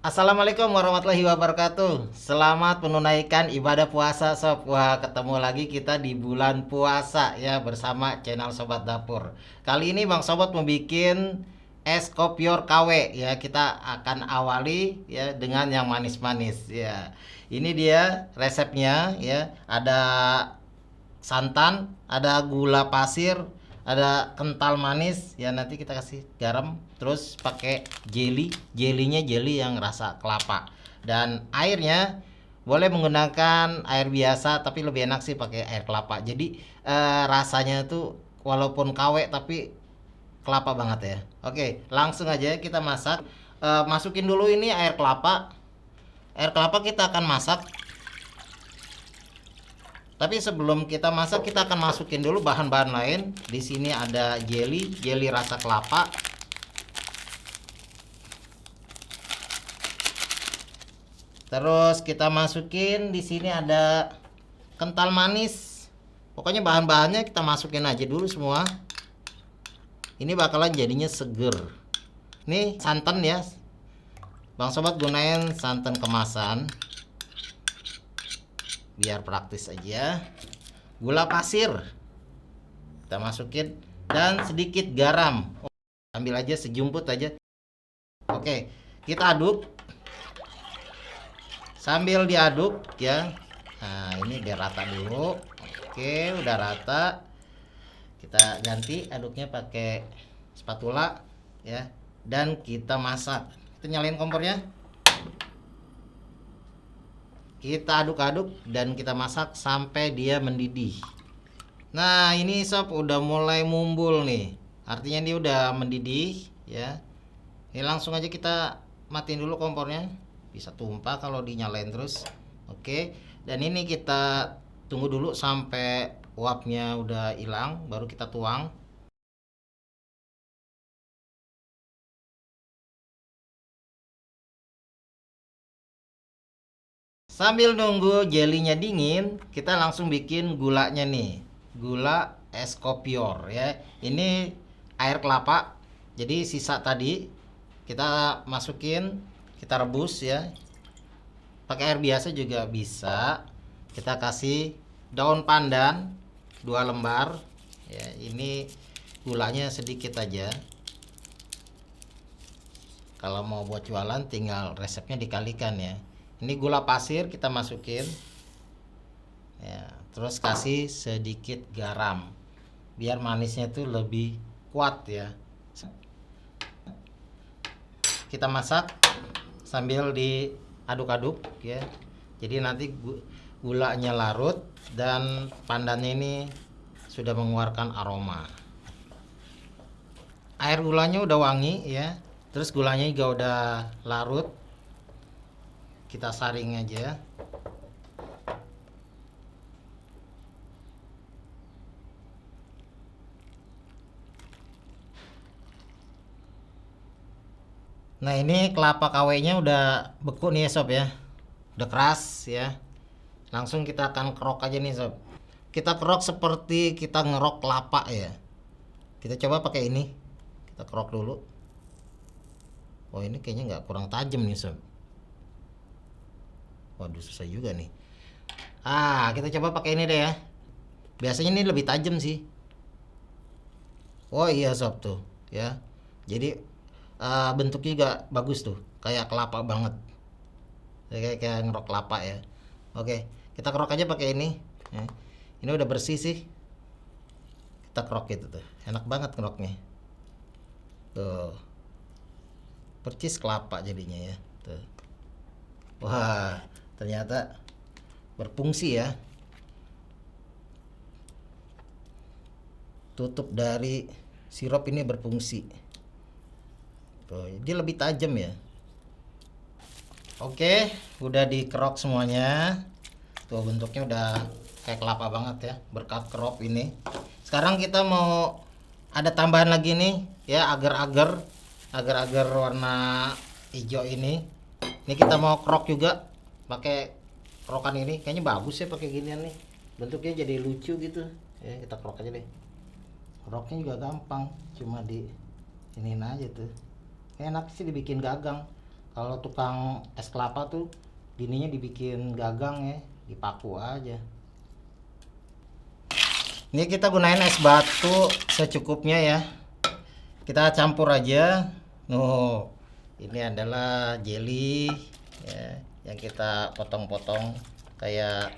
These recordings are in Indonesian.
Assalamualaikum warahmatullahi wabarakatuh. Selamat menunaikan ibadah puasa sob. Wah ketemu lagi kita di bulan puasa ya Bersama channel Sobat Dapur. Kali ini Bang Sobat bikin es kopior KW ya Kita akan awali ya dengan yang manis-manis ya. Ini dia resepnya ya. Ada santan, ada gula pasir, ada kental manis ya nanti kita kasih garam terus pakai jelly. Jelinya jelly yang rasa kelapa. Dan airnya boleh menggunakan air biasa tapi lebih enak sih pakai air kelapa. Jadi eh, rasanya tuh walaupun KW tapi kelapa banget ya. Oke langsung aja kita masak. Eh, masukin dulu ini air kelapa. Air kelapa kita akan masak tapi sebelum kita masak kita akan masukin dulu bahan-bahan lain. Di sini ada jelly, jelly rasa kelapa. Terus kita masukin di sini ada kental manis. Pokoknya bahan-bahannya kita masukin aja dulu semua. Ini bakalan jadinya seger. Ini santan ya. Bang sobat gunain santan kemasan biar praktis aja. Gula pasir. Kita masukin. Dan sedikit garam. Ambil aja sejumput aja. Oke kita aduk. Sambil diaduk ya. Nah ini biar rata dulu. Oke udah rata. Kita ganti aduknya pakai spatula ya. Dan kita masak. Kita nyalain kompornya kita aduk-aduk dan kita masak sampai dia mendidih. Nah ini sob udah mulai mumbul nih. Artinya dia udah mendidih ya. Ini langsung aja kita matiin dulu kompornya. Bisa tumpah kalau dinyalain terus. Oke dan ini kita tunggu dulu sampai uapnya udah hilang baru kita tuang Sambil nunggu jelinya dingin, kita langsung bikin gulanya nih. Gula es kopior ya. Ini air kelapa. Jadi sisa tadi kita masukin, kita rebus ya. Pakai air biasa juga bisa. Kita kasih daun pandan dua lembar. Ya, ini gulanya sedikit aja. Kalau mau buat jualan tinggal resepnya dikalikan ya ini gula pasir kita masukin. Ya terus kasih sedikit garam. Biar manisnya itu lebih kuat ya. Kita masak sambil diaduk-aduk ya. Jadi nanti gulanya larut dan pandannya ini sudah mengeluarkan aroma. Air gulanya udah wangi ya. Terus gulanya juga udah larut kita saring aja. Nah ini kelapa KW nya udah beku nih ya sob ya. Udah keras ya. Langsung kita akan kerok aja nih sob. Kita kerok seperti kita ngerok kelapa ya. Kita coba pakai ini. Kita kerok dulu. Oh ini kayaknya nggak kurang tajam nih sob Waduh susah juga nih. Ah, kita coba pakai ini deh ya. Biasanya ini lebih tajam sih. Oh iya sob tuh, ya. Jadi uh, bentuknya juga bagus tuh, kayak kelapa banget. Kayak kayak ngerok kelapa ya. Oke, kita kerok aja pakai ini. Ya. Ini udah bersih sih. Kita kerok gitu tuh, enak banget ngeroknya. Tuh, percis kelapa jadinya ya. Tuh. Wah, ternyata berfungsi ya. Tutup dari sirup ini berfungsi. Tuh, dia lebih tajam ya. Oke udah dikerok semuanya. Tuh bentuknya udah kayak kelapa banget ya berkat kerop ini. Sekarang kita mau ada tambahan lagi nih ya agar-agar agar-agar warna hijau ini. Ini kita mau kerok juga pakai kerokan ini. Kayaknya bagus ya pakai ginian nih. Bentuknya jadi lucu gitu. Ya kita kerok aja deh. Keroknya juga gampang cuma di ini aja tuh. Enak sih dibikin gagang. Kalau tukang es kelapa tuh gininya dibikin gagang ya. Dipaku aja. Ini kita gunain es batu secukupnya ya. Kita campur aja. Nuh, ini adalah jelly ya, yang kita potong-potong kayak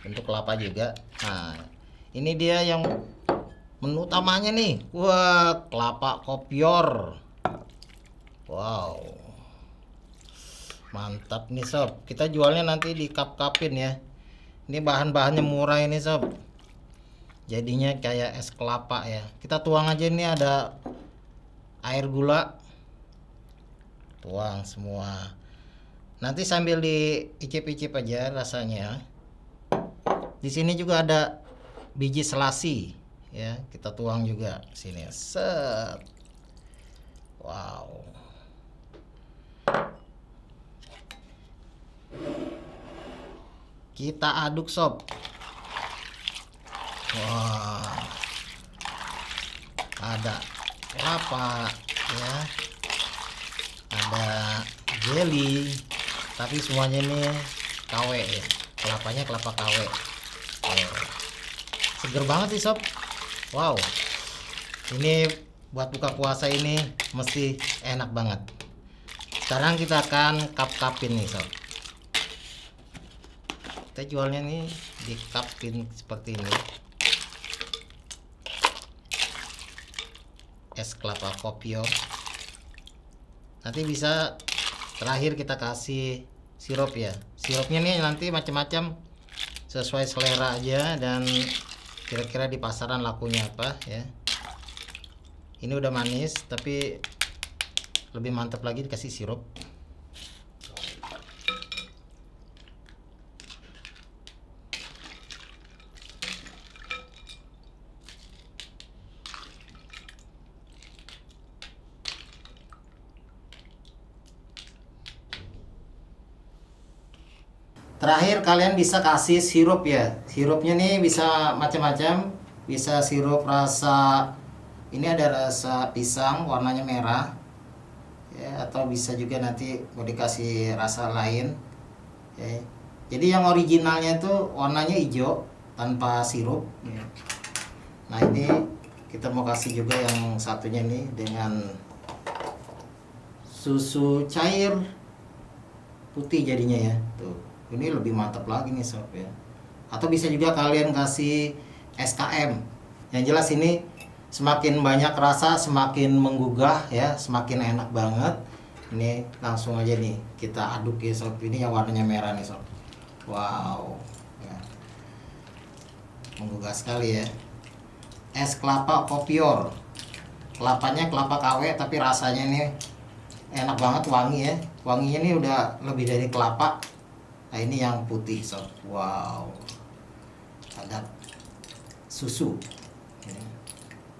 bentuk kelapa juga. Nah, ini dia yang menu utamanya nih. Wah, kelapa kopior. Wow. Mantap nih sob. Kita jualnya nanti di cup-cupin ya. Ini bahan-bahannya murah ini sob. Jadinya kayak es kelapa ya. Kita tuang aja ini ada air gula tuang semua nanti sambil diicip-icip aja rasanya. Di sini juga ada biji selasi ya. Kita tuang juga sini. Set. Wow. Kita aduk sob. Wah. Ada kelapa ya. Ada jelly tapi semuanya ini KW ya kelapanya kelapa KW oh. seger banget sih sob. Wow. Ini buat buka puasa ini mesti enak banget. Sekarang kita akan cup-cupin nih sob. Kita jualnya nih di cupin seperti ini. Es kelapa kopio nanti bisa terakhir kita kasih sirup ya. Sirupnya nih nanti macam-macam. Sesuai selera aja dan kira-kira di pasaran lakunya apa ya. Ini udah manis tapi lebih mantap lagi dikasih sirup Terakhir kalian bisa kasih sirup ya. Sirupnya nih bisa macam-macam. Bisa sirup rasa ini ada rasa pisang warnanya merah. Ya, atau bisa juga nanti mau dikasih rasa lain. Ya. Jadi yang originalnya itu warnanya hijau tanpa sirup. Ya. Nah ini kita mau kasih juga yang satunya nih dengan susu cair putih jadinya ya tuh ini lebih mantap lagi nih sob ya. Atau bisa juga kalian kasih SKM yang jelas ini semakin banyak rasa semakin menggugah ya. Semakin enak banget. Ini langsung aja nih kita aduk ya sob. Ini yang warnanya merah nih sob. Wow. Ya. menggugah sekali ya. Es kelapa kopior. Kelapanya kelapa KW tapi rasanya ini enak banget wangi ya. Wanginya ini udah lebih dari kelapa nah ini yang putih sob. Wow. Ada susu. Ya.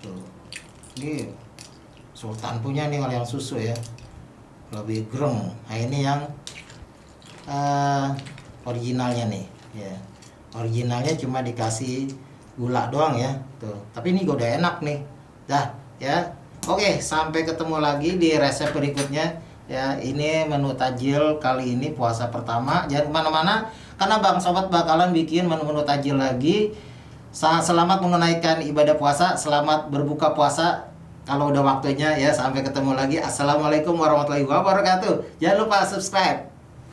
tuh. Ini sultan punya nih kalau yang susu ya. Lebih grong nah ini yang uh, originalnya nih. Ya. Originalnya cuma dikasih gula doang ya. Tuh. Tapi ini udah enak nih. Dah ya. Oke sampai ketemu lagi di resep berikutnya ya ini menu tajil kali ini puasa pertama. Jangan ke mana-mana karena bang sobat bakalan bikin menu-menu tajil lagi. Selamat menunaikan ibadah puasa selamat berbuka puasa. Kalau udah waktunya ya sampai ketemu lagi. Assalamualaikum warahmatullahi wabarakatuh. Jangan lupa subscribe